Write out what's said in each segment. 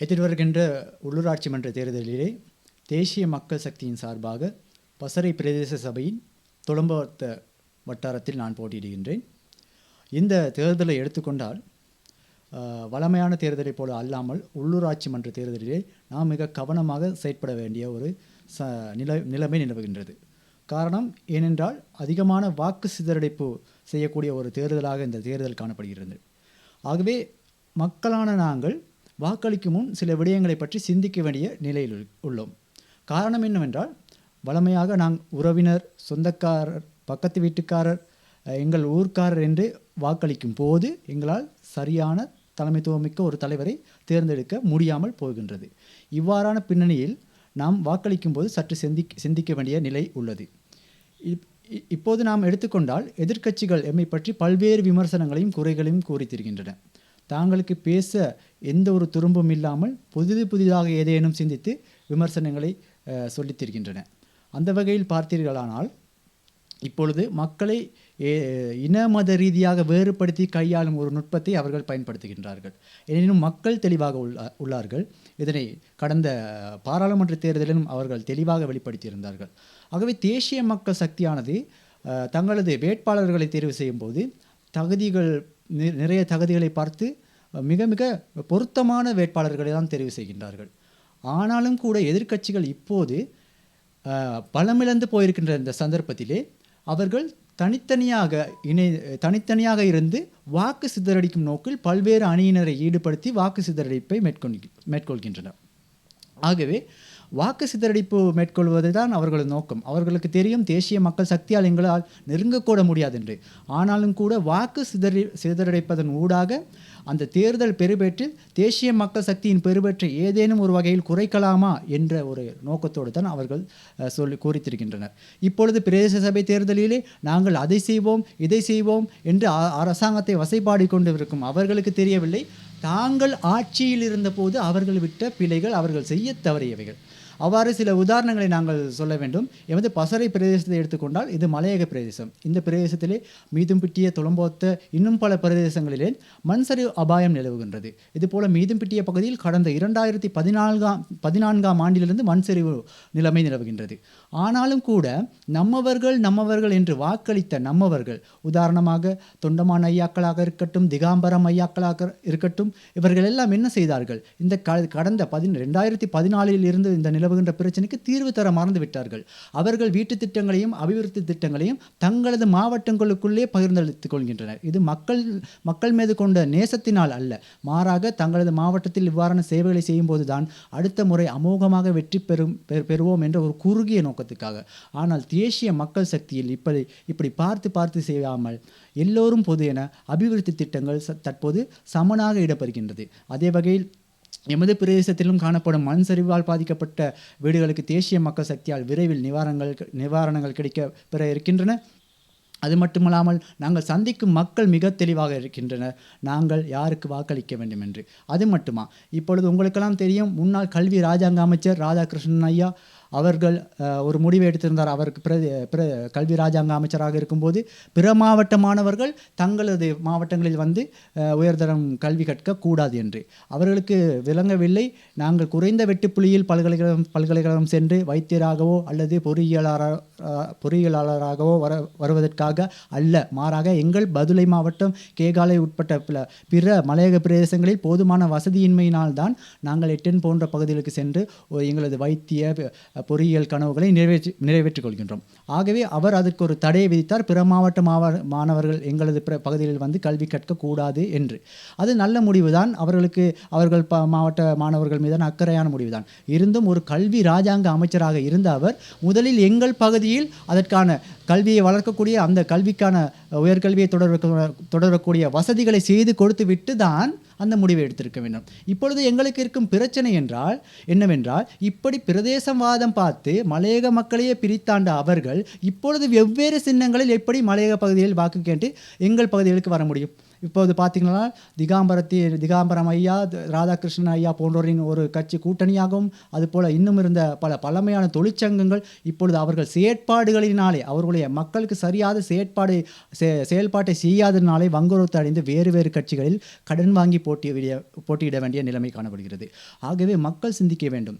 எதிர்வருகின்ற உள்ளூராட்சி மன்ற தேர்தலிலே தேசிய மக்கள் சக்தியின் சார்பாக பசறை பிரதேச சபையின் தொளம்பவத்த வட்டாரத்தில் நான் போட்டியிடுகின்றேன். இந்த தேர்தலை எடுத்துக்கொண்டால் வளமையான வழமையான போல அல்லாமல் உள்ளூராட்சி மன்ற தேர்தலிலே நாம் மிக கவனமாக செயற்பட வேண்டிய ஒரு ச நில நிலைமை நிலவுகின்றது. காரணம் ஏனென்றால் அதிகமான வாக்கு சிதறடைப்பு செய்யக்கூடிய ஒரு தேர்தலாக இந்த தேர்தல் காணப்படுகிறது. ஆகவே மக்களான நாங்கள் வாக்களிக்கும் முன் சில விடயங்களை பற்றி சிந்திக்க வேண்டிய நிலையில் உள்- உள்ளோம். காரணம் என்னவென்றால் வழமையாக நாங்கள் உறவினர் சொந்தக்காரர் பக்கத்து வீட்டுக்காரர் எங்கள் ஊர்க்காரர் என்று வாக்களிக்கும் போது எங்களால் சரியான தலைமைத்துவமிக்க ஒரு தலைவரை தேர்ந்தெடுக்க முடியாமல் போகின்றது. இவ்வாறான பின்னணியில் நாம் வாக்களிக்கும் போது சற்று சிந்திக் சிந்திக்க வேண்டிய நிலை உள்ளது. இப்போது நாம் எடுத்துக்கொண்டால் எதிர்க்கட்சிகள் எம்மை பற்றி பல்வேறு விமர்சனங்களையும் குறைகளையும் கூறித்திருக்கின்றன தாங்களுக்கு பேச எந்த ஒரு துரும்பும் இல்லாமல் புதிது புதிதாக ஏதேனும் சிந்தித்து விமர்சனங்களை சொல்லித்திருக்கின்றன. அந்த வகையில் பார்த்தீர்களானால் இப்பொழுது மக்களை ஏ- இன மத ரீதியாக வேறுபடுத்தி கையாளும் ஒரு நுட்பத்தை அவர்கள் பயன்படுத்துகின்றார்கள். எனினும் மக்கள் தெளிவாக உள்ள உள்ளார்கள். இதனை கடந்த பாராளுமன்ற தேர்தலிலும் அவர்கள் தெளிவாக வெளிப்படுத்தியிருந்தார்கள். ஆகவே தேசிய மக்கள் சக்தியானது தங்களது வேட்பாளர்களை தேர்வு செய்யும் போது தகுதிகள் நிறைய தகுதிகளை பார்த்து மிக மிக பொருத்தமான வேட்பாளர்களை தான் தெரிவு செய்கின்றார்கள். ஆனாலும் கூட எதிர்க்கட்சிகள் இப்போது பலமிழந்து போயிருக்கின்ற இந்த சந்தர்ப்பத்திலே அவர்கள் தனித்தனியாக இணை தனித்தனியாக இருந்து வாக்கு சிதறடிக்கும் நோக்கில் பல்வேறு அணியினரை ஈடுபடுத்தி வாக்கு சிதறடிப்பை மேற்கொள் மேற்கொள்கின்றனர். ஆகவே வாக்கு சிதறடிப்பு மேற்கொள்வது தான் அவர்களது நோக்கம். அவர்களுக்கு தெரியும் தேசிய மக்கள் சக்தியால் எங்களால் நெருங்கக்கூட முடியாது என்று ஆனாலும் கூட வாக்கு சிதறி சிதறடைப்பதன் ஊடாக அந்த தேர்தல் பெறுபேற்றில் தேசிய மக்கள் சக்தியின் பெறுபேற்றை ஏதேனும் ஒரு வகையில் குறைக்கலாமா என்ற ஒரு நோக்கத்தோடு தான் அவர்கள் சொல்லி கூறித்திருக்கின்றனர். இப்பொழுது பிரதேச சபை தேர்தலிலே நாங்கள் அதை செய்வோம் இதை செய்வோம் என்று அ- அரசாங்கத்தை வசைப்பாடி கொண்டு இருக்கும் அவர்களுக்கு தெரியவில்லை. தாங்கள் ஆட்சியில் இருந்தபோது அவர்கள் விட்ட பிழைகள் அவர்கள் செய்ய தவறியவைகள். அவ்வாறு சில உதாரணங்களை நாங்கள் சொல்ல வேண்டும். எமது பசறை பிரதேசத்தை எடுத்துக்கொண்டால் இது மலையக பிரதேசம். இந்த பிரதேசத்திலே மீதும்பிட்டிய துளம்போத்த இன்னும் பல பிரதேசங்களிலே மண்சரிவு அபாயம் நிலவுகின்றது. இதுபோல மீதும்பிட்டிய பகுதியில் கடந்த இரண்டாயிரத்தி பதினான்காம் பதினான்காம் ஆண்டிலிருந்து மண்சரிவு நிலைமை நிலவுகின்றது. ஆனாலும் கூட நம்மவர்கள் நம்மவர்கள் என்று வாக்களித்த நம்மவர்கள் உதாரணமாக தொண்டமான் ஐயாக்களாக இருக்கட்டும் திகாம்பரம் ஐயாக்களாக இருக்கட்டும் இவர்கள் எல்லாம் என்ன செய்தார்கள்? இந்த க- கடந்த பதின ரெண்டாயிரத்தி பதினாலில் இருந்து இந்த நிலவுகின்ற பிரச்சனைக்கு தீர்வு தர மறந்து விட்டார்கள். அவர்கள் வீட்டு திட்டங்களையும் அபிவிருத்தி திட்டங்களையும் தங்களது மாவட்டங்களுக்குள்ளே பகிர்ந்தளித்துக் கொள்கின்றனர். இது மக்கள் மக்கள் மீது கொண்ட நேசத்தினால் அல்ல. மாறாக தங்களது மாவட்டத்தில் இவ்வாறான சேவைகளை செய்யும்போது தான் அடுத்த முறை அமோகமாக வெற்றி பெறும் பெறுவோம் என்ற ஒரு குறுகிய நோக்கத்துக்காக ஆனால் தேசிய மக்கள் சக்தியில் இப்படி இப்படி பார்த்து பார்த்து செய்யாமல் எல்லோரும் பொது என அபிவிருத்தி திட்டங்கள் தற்போது சமனாக இடப்படுகின்றது அதே வகையில் எமது பிரதேசத்திலும் காணப்படும் மண் சரிவால் பாதிக்கப்பட்ட வீடுகளுக்கு தேசிய மக்கள் சக்தியால் விரைவில் நிவாரணங்கள் நிவாரணங்கள் கிடைக்க பெற இருக்கின்றன. அது மட்டுமல்லாமல் நாங்கள் சந்திக்கும் மக்கள் மிக தெளிவாக இருக்கின்றனர். நாங்கள் யாருக்கு வாக்களிக்க வேண்டும் என்று அது மட்டுமா? இப்பொழுது உங்களுக்கெல்லாம் தெரியும் முன்னாள் கல்வி ராஜாங்க அமைச்சர் ராதாகிருஷ்ணன் ஐயா அவர்கள் ஒரு முடிவை எடுத்திருந்தார். அவருக்கு பிர கல்வி ராஜாங்க அமைச்சராக இருக்கும்போது பிற மாவட்ட மாணவர்கள் தங்களது மாவட்டங்களில் வந்து உயர்தரம் கல்வி கற்க கூடாது என்று. அவர்களுக்கு விளங்கவில்லை. நாங்கள் குறைந்த வெட்டுப்புள்ளியில் பல்கலைக்கழகம் பல்கலைக்கழகம் சென்று வைத்தியராகவோ அல்லது பொறியியலாளர் பொறியியலாளராகவோ வர வருவதற்காக அல்ல. மாறாக எங்கள் பதுளை மாவட்டம் கேகாலை உட்பட்ட பில- பிற மலையக பிரதேசங்களில் போதுமான வசதியின்மையினால் தான் நாங்கள் எட்டன் போன்ற பகுதிகளுக்கு சென்று எங்களது வைத்திய பொறியியல் கனவுகளை நிறைவேற்றி நிறைவேற்றிக் கொள்கின்றோம் ஆகவே அவர் அதற்கு ஒரு தடையை விதித்தார். பிற மாவட்ட மாவ மாணவர்கள் எங்களது பிற பகுதிகளில் வந்து கல்வி கற்கக்கூடாது என்று. அது நல்ல முடிவுதான். அவர்களுக்கு அவர்கள் ப மாவட்ட மாணவர்கள் மீதான அக்கறையான முடிவுதான். இருந்தும் ஒரு கல்வி ராஜாங்க அமைச்சராக இருந்த அவர் முதலில் எங்கள் பகுதியில் அதற்கான கல்வியை வளர்க்கக்கூடிய அந்த கல்விக்கான உயர்கல்வியை தொடர தொடரக்கூடிய வசதிகளை செய்து கொடுத்து விட்டு தான் அந்த முடிவை எடுத்திருக்க வேண்டும். இப்பொழுது எங்களுக்கு இருக்கும் பிரச்சனை என்றால் என்னவென்றால் இப்படி பிரதேசவாதம் பார்த்து மலையக மக்களையே பிரித்தாண்ட அவர்கள் இப்பொழுது வெவ்வேறு சின்னங்களில் எப்படி மலையக பகுதியில் வாக்கு கேட்டு எங்கள் பகுதிகளுக்கு வர முடியும்? இப்போது பார்த்தீங்கன்னா திகாம்பரத்தி திகாம்பரம் ஐயா ராதாகிருஷ்ணன் ஐயா போன்றோரின் ஒரு கட்சி கூட்டணியாகவும் அதுபோல் இன்னும் இருந்த பல பழமையான தொழிற்சங்கங்கள் இப்பொழுது அவர்கள் செயற்பாடுகளினாலே அவர்களுடைய மக்களுக்கு சரியாத செயற்பாடு செயல்பாட்டை செய்யாததினாலே வங்குரோத்து அடைந்து வேறு வேறு கட்சிகளில் கடன் வாங்கி போட்டியிட போட்டியிட வேண்டிய நிலைமை காணப்படுகிறது. ஆகவே மக்கள் சிந்திக்க வேண்டும்.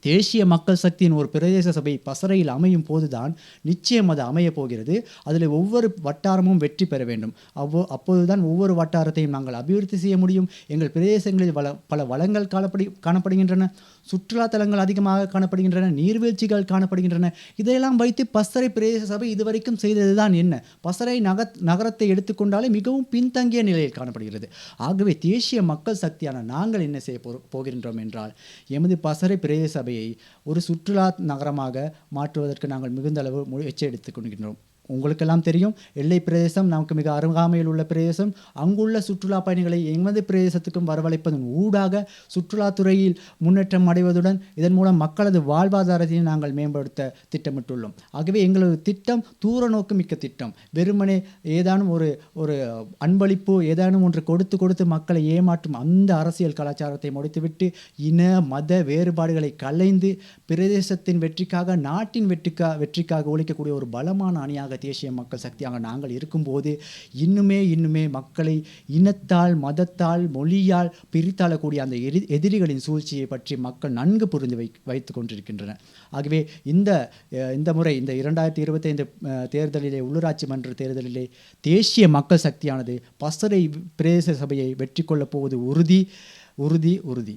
தேசிய மக்கள் சக்தியின் ஒரு பிரதேச சபை பசறையில் அமையும் போதுதான் நிச்சயம் அது அமையப் போகிறது. அதில் ஒவ்வொரு வட்டாரமும் வெற்றி பெற வேண்டும். அவ்வோ அப்போதுதான் ஒவ்வொரு வட்டாரத்தையும் நாங்கள் அபிவிருத்தி செய்ய முடியும். எங்கள் பிரதேசங்களில் வள பல வளங்கள் காணப்படி காணப்படுகின்றன. சுற்றுலா தலங்கள் அதிகமாக காணப்படுகின்றன நீர்வீழ்ச்சிகள் காணப்படுகின்றன. இதையெல்லாம் வைத்து பசறை பிரதேச சபை இதுவரைக்கும் செய்ததுதான் என்ன? பசறை நக நகரத்தை எடுத்துக்கொண்டாலே மிகவும் பின்தங்கிய நிலையில் காணப்படுகிறது. ஆகவே தேசிய மக்கள் சக்தியான நாங்கள் என்ன செய்ய போகின்றோம் என்றால் எமது பசறை பிரதேச சபையை ஒரு சுற்றுலா நகரமாக மாற்றுவதற்கு நாங்கள் மிகுந்த அளவு முயற்சி எடுத்துக் கொள்கின்றோம். உங்களுக்கெல்லாம் தெரியும். எல்லை பிரதேசம் நமக்கு மிக அருகாமையில் உள்ள பிரதேசம். அங்குள்ள சுற்றுலா பயணிகளை எமது பிரதேசத்துக்கும் வரவழைப்பதன் ஊடாக சுற்றுலாத்துறையில் முன்னேற்றம் அடைவதுடன் இதன் மூலம் மக்களது வாழ்வாதாரத்தையும் நாங்கள் மேம்படுத்த திட்டமிட்டுள்ளோம். ஆகவே எங்களது திட்டம் தூர நோக்கு மிக்க திட்டம். வெறுமனே ஏதானும் ஒரு ஒரு அன்பளிப்பு ஏதானும் ஒன்று கொடுத்து கொடுத்து மக்களை ஏமாற்றும் அந்த அரசியல் கலாச்சாரத்தை முடித்துவிட்டு இன மத வேறுபாடுகளை கலைந்து பிரதேசத்தின் வெற்றிக்காக நாட்டின் வெற்றிக்கா வெற்றிக்காக ஒழிக்கக்கூடிய ஒரு பலமான அணியாக தேசிய மக்கள் சக்தியாக நாங்கள் இருக்கும்போது இன்னுமே இன்னுமே மக்களை இனத்தால் மதத்தால் மொழியால் பிரித்தாளக்கூடிய அந்த எரி எதிரிகளின் சூழ்ச்சியை பற்றி மக்கள் நன்கு புரிந்து வை வைத்து கொண்டிருக்கின்றனர் ஆகவே இந்த இந்த முறை இந்த இரண்டாயிரத்தி இருபத்தைந்து தேர்தலிலே உள்ளூராட்சி மன்ற தேர்தலிலே தேசிய மக்கள் சக்தியானது பசறை பிரதேச சபையை வெற்றி கொள்ளப் போவது உறுதி உறுதி உறுதி.